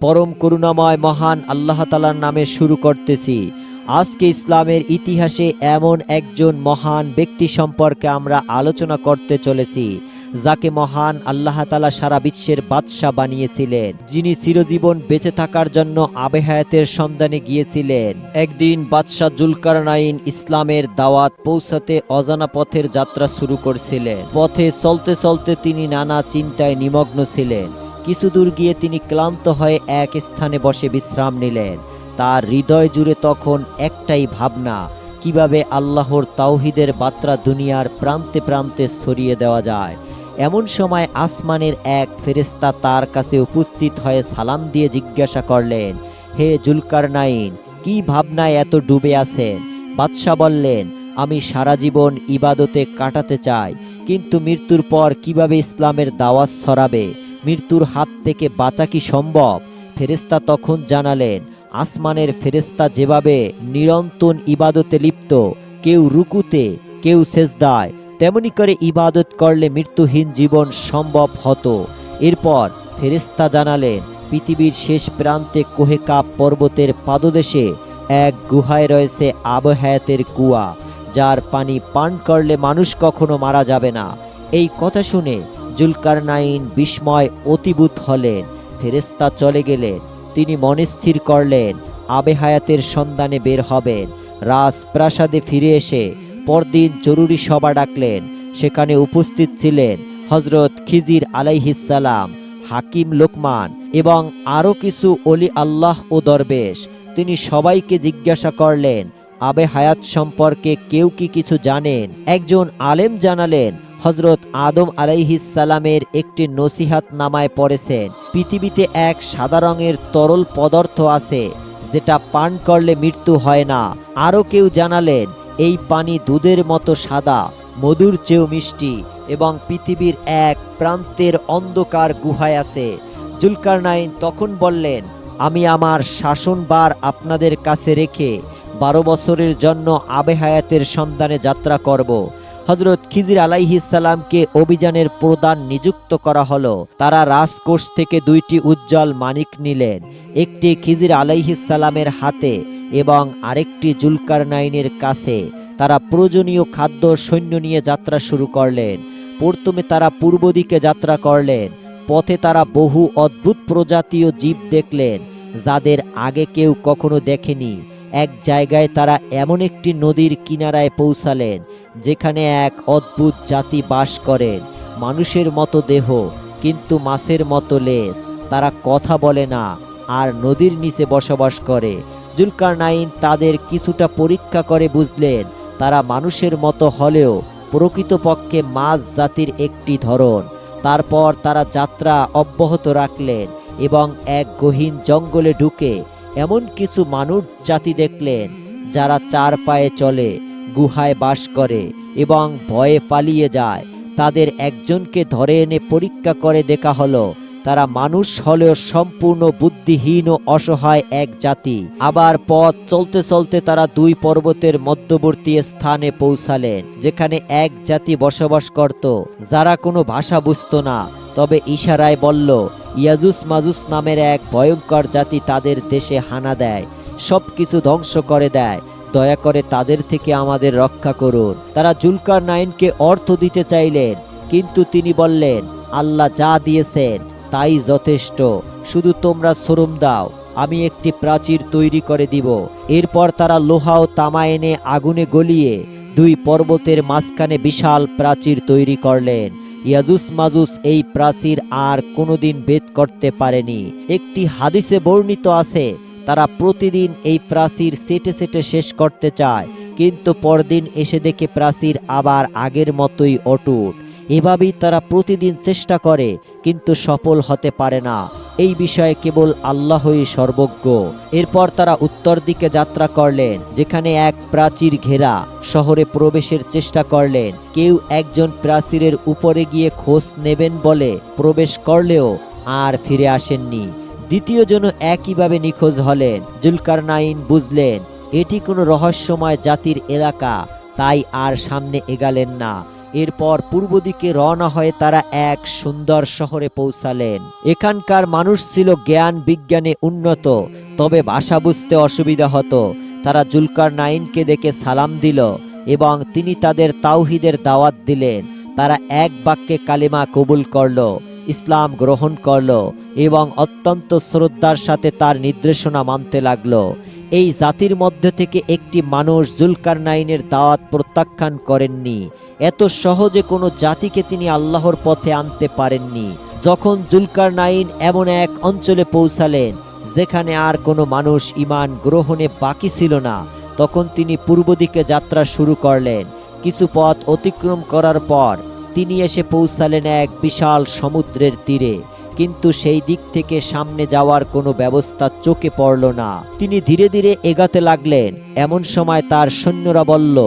পরম করুণাময় মহান আল্লাহ তালার নামে শুরু করতেছি। আজকে ইসলামের ইতিহাসে এমন একজন মহান ব্যক্তি সম্পর্কে আমরা আলোচনা করতে চলেছি, যাকে মহান আল্লাহ তালা সারা বিশ্বের বাদশাহ বানিয়েছিলেন। যিনি চিরজীবন বেঁচে থাকার জন্য আবেহায়াতের সন্ধানে গিয়েছিলেন। একদিন বাদশাহ জুলকারনাইন ইসলামের দাওয়াত পৌঁছাতে অজানা পথের যাত্রা শুরু করছিলেন। পথে চলতে চলতে তিনি নানা চিন্তায় নিমগ্ন ছিলেন। কিছু দূর গিয়ে তিনি ক্লান্ত হয়ে এক স্থানে বসে বিশ্রাম নিলেন। তার হৃদয় জুড়ে তখন একটাই ভাবনা, কীভাবে আল্লাহর তাওহিদের বার্তা দুনিয়ার প্রান্তে প্রান্তে ছড়িয়ে দেওয়া যায়। এমন সময় আসমানের এক ফেরেস্তা তার কাছে উপস্থিত হয়ে সালাম দিয়ে জিজ্ঞাসা করলেন, হে জুলকার নাইন কি ভাবনায় এত ডুবে আছেন? বাদশাহ বললেন, আমি সারা জীবন ইবাদতে কাটাতে চাই, কিন্তু মৃত্যুর পর কীভাবে ইসলামের দাওয়াত ছড়াবে? মৃত্যুর হাত থেকে বাঁচা কি সম্ভব? ফেরেস্তা তখন জানালেন, আসমানের ফেরেস্তা যেভাবে নিরন্তন ইবাদতে লিপ্ত, কেউ রুকুতে, কেউ সেজদায়, তেমনি করে ইবাদত করলে মৃত্যুহীন জীবন সম্ভব হতো। এরপর ফেরেস্তা জানালেন, পৃথিবীর শেষ প্রান্তে কোহেকা পর্বতের পাদদেশে এক গুহায় রয়েছে আবহায়াতের কুয়া, যার পানি পান করলে মানুষ কখনো মারা যাবে না। এই কথা শুনে জুলকার নাইন বিস্ময় অতিভূত হলেন ফেরেস্তা চলে গেলেন, তিনি মনে স্থির করলেন আবেহায়াতের সন্ধানে বের হবেন, রাজপ্রাসাদে ফিরে এসে পরদিন জরুরি সভা ডাকলেন, সেখানে উপস্থিত ছিলেন হজরত খিজির আলাইহিসালাম হাকিম লোকমান এবং আরও কিছু অলি আল্লাহ ও দরবেশ। তিনি সবাইকে জিজ্ঞাসা করলেন, আবে হায়াত সম্পর্কে কেউ কি কিছু জানেন? একজন আলেম জানালেন হজরত আদম আলাইহিসালামের একটি নসিহাত নামায় পড়েছেন। পৃথিবীতে এক সাদা রঙের তরল পদার্থ আছে, যেটা পান করলে মৃত্যু হয় না। আরও কেউ জানালেন, এই পানি দুধের মতো সাদা, মধুর চেয়েও মিষ্টি এবং পৃথিবীর এক প্রান্তের অন্ধকার গুহায় আছে। জুলকারনাইন তখন বললেন, আমি আমার শাসনবার আপনাদের কাছে রেখে বারো বছরের জন্য আবেহায়াতের সন্ধানে যাত্রা করব। হজরত খিজির আলাইহিসাল্লামকে অভিযানের প্রদান নিযুক্ত করা হলো। তারা রাজকোষ থেকে দুইটি উজ্জ্বল মানিক নিলেন, একটি খিজির আলাইহিসাল্লামের হাতে এবং আরেকটি জুলকার নাইনের কাছে। তারা প্রয়োজনীয় খাদ্য সৈন্য নিয়ে যাত্রা শুরু করলেন। প্রথমে তারা পূর্ব দিকে যাত্রা করলেন, পথে তারা বহু অদ্ভুত প্রজাতীয় জীব দেখলেন, যাদের আগে কেউ কখনো দেখেনি। এক জায়গায় তারা এমন একটি নদীর কিনারায় পৌঁছালেন, যেখানে এক অদ্ভুত জাতি বাস করেন, মানুষের মতো দেহ, কিন্তু মাছের মতো লেজ। তারা কথা বলে না, আর নদীর নিচে বসবাস করে। জুলকার নাইন তাদের কিছুটা পরীক্ষা করে বুঝলেন, তারা মানুষের মতো হলেও প্রকৃতপক্ষে মাছ জাতির একটি ধরন। তারপর তারা যাত্রা অব্যাহত রাখলেন এবং এক গহীন জঙ্গলে ঢুকে এমন কিছু মানুষ জাতি দেখলেন, যারা চার পায়ে চলে, গুহায় বাস করে এবং ভয়ে পালিয়ে যায়। তাদের একজনকে ধরে এনে পরীক্ষা করে দেখা হলো তারা মানুষ হলেও সম্পূর্ণ বুদ্ধিহীন ও অসহায় এক জাতি। আবার পথ চলতে চলতে তারা দুই পর্বতের মধ্যবর্তী স্থানে পৌঁছালেন, যেখানে এক জাতি বসবাস করত। যারা কোনো ভাষা বুঝত না, তবে ইশারায় বলল, ইয়াজুস মাজুস নামের এক ভয়ঙ্কর জাতি তাদের দেশে হানা দেয় সব কিছু ধ্বংস করে দেয়। দয়া করে তাদের থেকে আমাদের রক্ষা করুন। তারা জুলকার নাইনকে অর্থ দিতে চাইলেন, কিন্তু তিনি বললেন, আল্লাহ যা দিয়েছেন তাই যথেষ্ট। শুধু তোমরা শ্রম দাও, আমি একটি প্রাচীর তৈরি করে দিব। এরপর তারা লোহা ও তামা এনে আগুনে গলিয়ে দুই পর্বতের মাঝখানে বিশাল প্রাচীর তৈরি করলেন। ইয়াজুস মাজুস এই প্রাচীর আর কোনোদিন ভেদ করতে পারেনি। একটি হাদিসে বর্ণিত আছে, তারা প্রতিদিন এই প্রাচীর সেটে সেটে শেষ করতে চায়, কিন্তু পরদিন এসে দেখে প্রাচীর আবার আগের মতোই অটুট। এভাবেই তারা প্রতিদিন চেষ্টা করে, কিন্তু সফল হতে পারে না। এই বিষয়ে কেবল আল্লাহই সর্বজ্ঞ। এরপর তারা উত্তর দিকে যাত্রা করলেন, যেখানে এক প্রাচীর ঘেরা শহরে প্রবেশের চেষ্টা করলেন। কেউ একজন প্রাচীরের উপরে গিয়ে খোঁজ নেবেন বলে প্রবেশ করলেও আর ফিরে আসেননি। দ্বিতীয় জন একইভাবে নিখোঁজ হলেন। জুলকার নাইন বুঝলেন, এটি কোনো রহস্যময় জাতির এলাকা, তাই আর সামনে এগালেন না। এরপর পূর্ব দিকে রওনা হয়ে তারা এক সুন্দর শহরে পৌঁছালেন। এখানকার মানুষ ছিল জ্ঞান, বিজ্ঞানে উন্নত, তবে ভাষা বুঝতে অসুবিধা হতো। তারা জুলকার নাইনকে দেখে সালাম দিল এবং তিনি তাদের তাওহিদের দাওয়াত দিলেন। তারা এক বাক্যে কালিমা কবুল করল, ইসলাম গ্রহণ করল এবং অত্যন্ত শ্রদ্ধার সাথে তার নির্দেশনা মানতে লাগল। এই জাতির মধ্যে থেকে একটি মানুষ জুলকার নাইনের দাওয়াত প্রত্যাখ্যান করেননি। এত সহজে কোনো জাতিকে তিনি আল্লাহর পথে আনতে পারেননি। যখন জুলকার নাইন এমন এক অঞ্চলে পৌঁছালেন, যেখানে আর কোনো মানুষ ইমান গ্রহণে বাকি ছিল না, তখন তিনি পূর্ব দিকে যাত্রা শুরু করলেন। কিছু পথ অতিক্রম করার পর তিনি এসে পৌঁছালেন এক বিশাল সমুদ্রের তীরে। কিন্তু সেই দিক থেকে সামনে যাওয়ার কোনো ব্যবস্থা চোখে পড়ল না। তিনি ধীরে ধীরে এগাতে লাগলেন। এমন সময় তার সৈন্যরা বলল,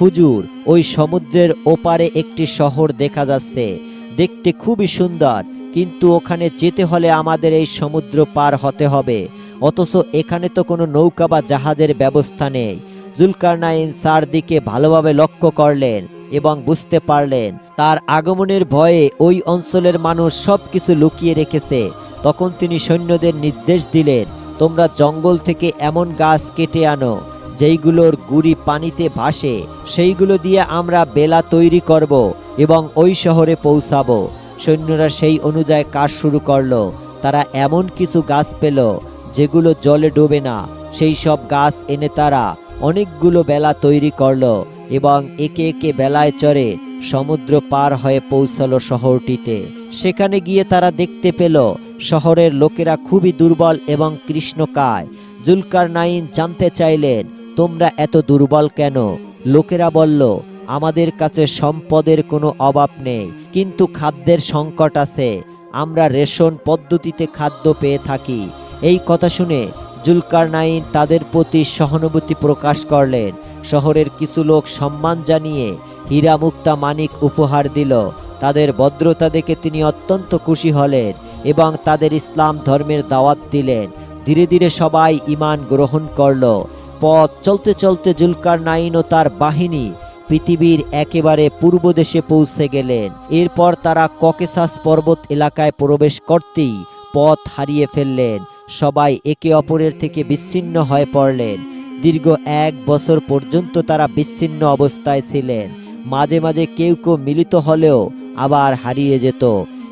হুজুর, ওই সমুদ্রের ওপারে একটি শহর দেখা যাচ্ছে। দেখতে খুবই সুন্দর, কিন্তু ওখানে যেতে হলে আমাদের এই সমুদ্র পার হতে হবে। অথচ এখানে তো কোনো নৌকা বা জাহাজের ব্যবস্থা নেই। জুলকারনাইন চারদিকে ভালোভাবে লক্ষ্য করলেন এবং বুঝতে পারলেন, তার আগমনের ভয়ে ওই অঞ্চলের মানুষ সব কিছু লুকিয়ে রেখেছে। তখন তিনি সৈন্যদের নির্দেশ দিলেন, তোমরা জঙ্গল থেকে এমন গাছ কেটে আনো, যেইগুলোর গুড়ি পানিতে ভাসে, সেইগুলো দিয়ে আমরা বেলা তৈরি করব এবং ওই শহরে পৌঁছাবো। সৈন্যরা সেই অনুযায়ী কাজ শুরু করল। তারা এমন কিছু গাছ পেল, যেগুলো জলে ডোবে না। সেই সব গাছ এনে তারা অনেকগুলো বেলা তৈরি করল এবং একে একে বেলায় চড়ে সমুদ্র পার হয়ে পৌঁছালো শহরটিতে। সেখানে গিয়ে তারা দেখতে পেল, শহরের লোকেরা খুবই দুর্বল এবং কৃষ্ণকায়। জুলকার নাইন জানতে চাইলেন, তোমরা এত দুর্বল কেন? লোকেরা বলল, আমাদের কাছে সম্পদের কোনো অভাব নেই, কিন্তু খাদ্যের সংকট আছে। আমরা রেশন পদ্ধতিতে খাদ্য পেয়ে থাকি। এই কথা শুনে জুলকার নাইন তাদের প্রতি সহানুভূতি প্রকাশ করলেন। শহরের কিছু লোক সম্মান জানিয়ে হীরা মুক্তা মানিক উপহার দিল। তাদের ভদ্রতা দেখে তিনি অত্যন্ত খুশি হলেন এবং তাদের ইসলাম ধর্মের দাওয়াত দিলেন। ধীরে ধীরে সবাই ইমান গ্রহণ করল। পথ চলতে চলতে জুলকার নাইন ও তার বাহিনী পৃথিবীর একেবারে পূর্ব দেশে পৌঁছে গেলেন। এরপর তারা ককেসাস পর্বত এলাকায় প্রবেশ করতেই পথ হারিয়ে ফেললেন। সবাই একে অপরের থেকে বিচ্ছিন্ন হয়ে পড়লেন। দীর্ঘ এক বছর পর্যন্ত তারা বিচ্ছিন্ন অবস্থায় ছিলেন। মাঝে মাঝে কেউ কেউ মিলিত হলেও আবার হারিয়ে যেত।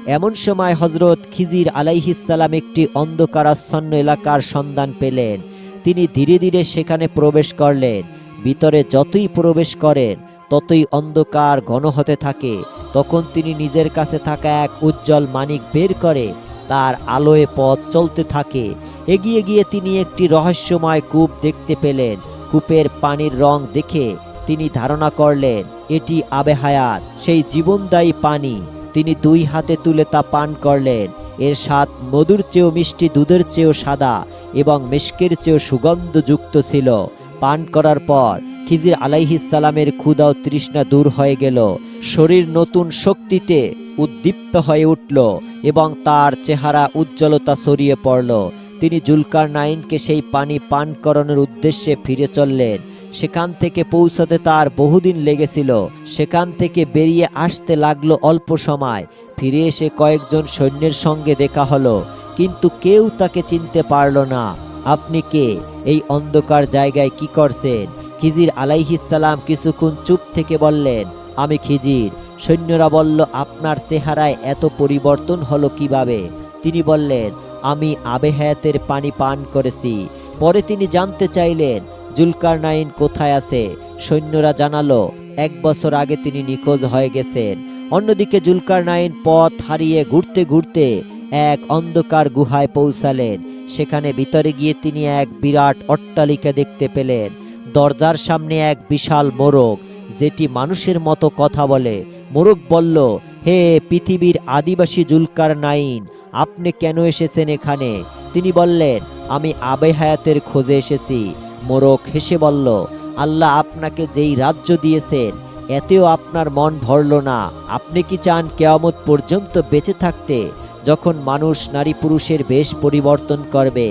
এমন সময় হজরত খিজির আলাইহিসাল্লাম একটি অন্ধকারাচ্ছন্ন এলাকার সন্ধান পেলেন। তিনি ধীরে ধীরে সেখানে প্রবেশ করলেন। ভিতরে যতই প্রবেশ করেন, ততই অন্ধকার ঘন হতে থাকে। তখন তিনি নিজের কাছে থাকা এক উজ্জ্বল মানিক বের করে তার আলোয় পথ চলতে থাকে। এগিয়ে গিয়ে তিনি একটি রহস্যময় কূপ দেখতে পেলেন। কূপের পানির রং দেখে তিনি ধারণা করলেন, এটি আবে হায়াত, সেই জীবনদায়ী পানি। তিনি দুই হাতে তুলে তা পান করলেন। এর স্বাদ মধুর চেয়েও মিষ্টি, দুধের চেয়েও সাদা এবং মিষ্কের চেয়েও সুগন্ধযুক্ত ছিল। পান করার পর খিজির আলাইহিসালামের ক্ষুদা ও তৃষ্ণা দূর হয়ে গেল। শরীর নতুন শক্তিতে উদ্দীপ্ত হয়ে উঠল এবং তার চেহারা উজ্জ্বলতা ছড়িয়ে পড়ল। তিনি জুলকার নাইনকে সেই পানি পান করানোর উদ্দেশ্যে ফিরে চললেন। সেখান থেকে পৌঁছাতে তার বহুদিন লেগেছিল। সেখান থেকে বেরিয়ে আসতে লাগল অল্প সময়। ফিরে এসে কয়েকজন সৈন্যের সঙ্গে দেখা হলো, কিন্তু কেউ তাকে চিনতে পারল না। আপনি কে? এই অন্ধকার জায়গায় কি করছেন? খিজির আলাইহিসাল্লাম কিছুক্ষণ চুপ থেকে বললেন, আমি খিজির। সৈন্যরা বলল, আপনার চেহারায় এত পরিবর্তন হলো কীভাবে? তিনি বললেন, আমি আবেহায়াতের পানি পান করেছি। পরে তিনি জানতে চাইলেন জুলকার নাইন কোথায় আছে? সৈন্যরা জানালো, এক বছর আগে তিনি নিখোঁজ হয়ে গেছেন। অন্যদিকে জুলকার নাইন পথ হারিয়ে ঘুরতে ঘুরতে এক অন্ধকার গুহায় পৌঁছালেন। সেখানে ভিতরে গিয়ে তিনি এক বিরাট অট্টালিকা দেখতে পেলেন। দরজার সামনে এক বিশাল মোরগ, যেটি মানুষের মতো কথা বলে। মোরগ বলল, হে পৃথিবীর আদিবাসী জুলকার নাইন, আপনি কেন এসেছেন এখানে? তিনি বললেন, আমি আবে হায়াতের খোঁজে এসেছি। মোরগ হেসে বলল, আল্লাহ আপনাকে যেই রাজ্য দিয়েছেন, এতেও আপনার মন ভরল না। আপনি কি চান কেয়ামত পর্যন্ত বেঁচে থাকতে? যখন মানুষ নারী পুরুষের বেশ পরিবর্তন করবে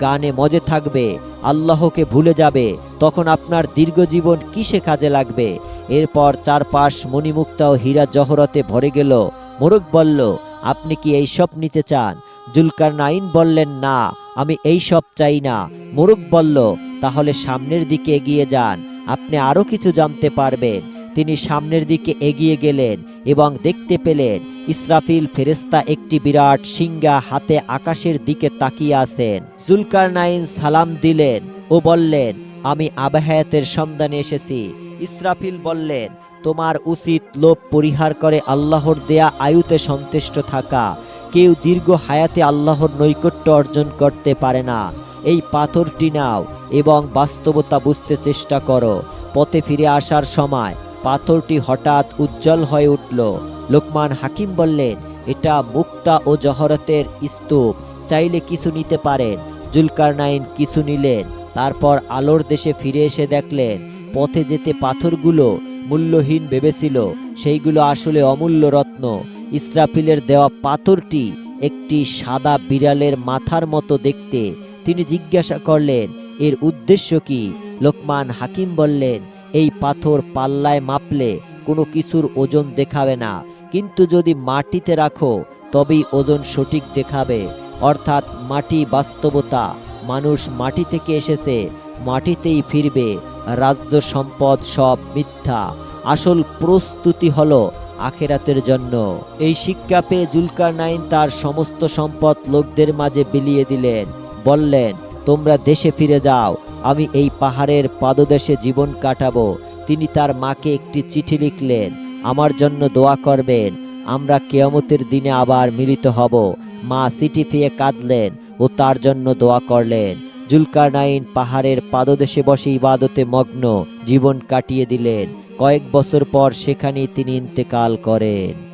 গানে মজে থাকবে, আল্লাহকে ভুলে যাবে, তখন আপনার দীর্ঘ জীবন কিসে কাজে লাগবে? এরপর চারপাশ মণিমুক্তা ও হীরা জহরতে ভরে গেল। মোরগ বলল, আপনি কি এই সব নিতে চান? জুলকার নাইন বললেন, না, আমি এই সব চাই না। মোরগ বলল, তাহলে সামনের দিকে এগিয়ে যান, আপনি আরও কিছু জানতে পারবেন। তিনি সামনের দিকে এগিয়ে গেলেন এবং দেখতে পেলেন ইসরাফিল ফেরেস্তা একটি বিরাট সিংহা হাতে আকাশের দিকে তাকিয়ে আছেন। জুলকার নাইন সালাম দিলেন ও বললেন, আমি আবাহায়াতের সন্ধানে এসেছি। ইসরাফিল বললেন, তোমার উচিত লোভ পরিহার করে আল্লাহর দেয়া আয়ুতে সন্তুষ্ট থাকা। কেউ দীর্ঘ হায়াতে আল্লাহর নৈকট্য অর্জন করতে পারে না। এই পাথরটি নাও এবং বাস্তবতা বুঝতে চেষ্টা করো। পথে ফিরে আসার সময় পাথরটি হঠাৎ উজ্জ্বল হয়ে উঠল। লোকমান হাকিম বললেন, এটা মুক্তা ও জহরতের স্তূপ, চাইলে কিছু নিতে পারেন। জুলকারনাইন কিছু নিলেন, তারপর আলোর দেশে ফিরে এসে দেখলেন, পথে যেতে পাথরগুলো মূল্যহীন ভেবেছিল, সেইগুলো আসলে অমূল্য রত্ন। ইসরাফিলের দেওয়া পাথরটি একটি সাদা বিড়ালের মাথার মতো দেখতে। তিনি জিজ্ঞাসা করলেন, এর উদ্দেশ্য কি? লোকমান হাকিম বললেন এই পাথর পাল্লায় মাপলে কোনো কিছুর ওজন দেখাবে না। কিন্তু যদি মাটিতে রাখো, তবেই ওজন সঠিক দেখাবে। অর্থাৎ মাটি বাস্তবতা। মানুষ মাটি থেকে এসেছে, মাটিতেই ফিরবে। রাজ্য সম্পদ সব মিথ্যা। আসল প্রস্তুতি হলো আখেরাতের জন্য। এই শিক্ষা পেয়ে জুলকার নাইন তার সমস্ত সম্পদ লোকদের মাঝে বিলিয়ে দিলেন। বললেন তোমরা দেশে ফিরে যাও, আমি এই পাহাড়ের পাদদেশে জীবন কাটাবো। তিনি তার মাকে একটি চিঠি লিখলেন, আমার জন্য দোয়া করবেন, আমরা কেয়ামতের দিনে আবার মিলিত হব। মা সিটি পেয়ে কাঁদলেন ও তার জন্য দোয়া করলেন। জুলকারনাইন পাহাড়ের পাদদেশে বসে ইবাদতে মগ্ন, জীবন কাটিয়ে দিলেন। কয়েক বছর পর সেখানেই তিনি ইন্তেকাল করেন।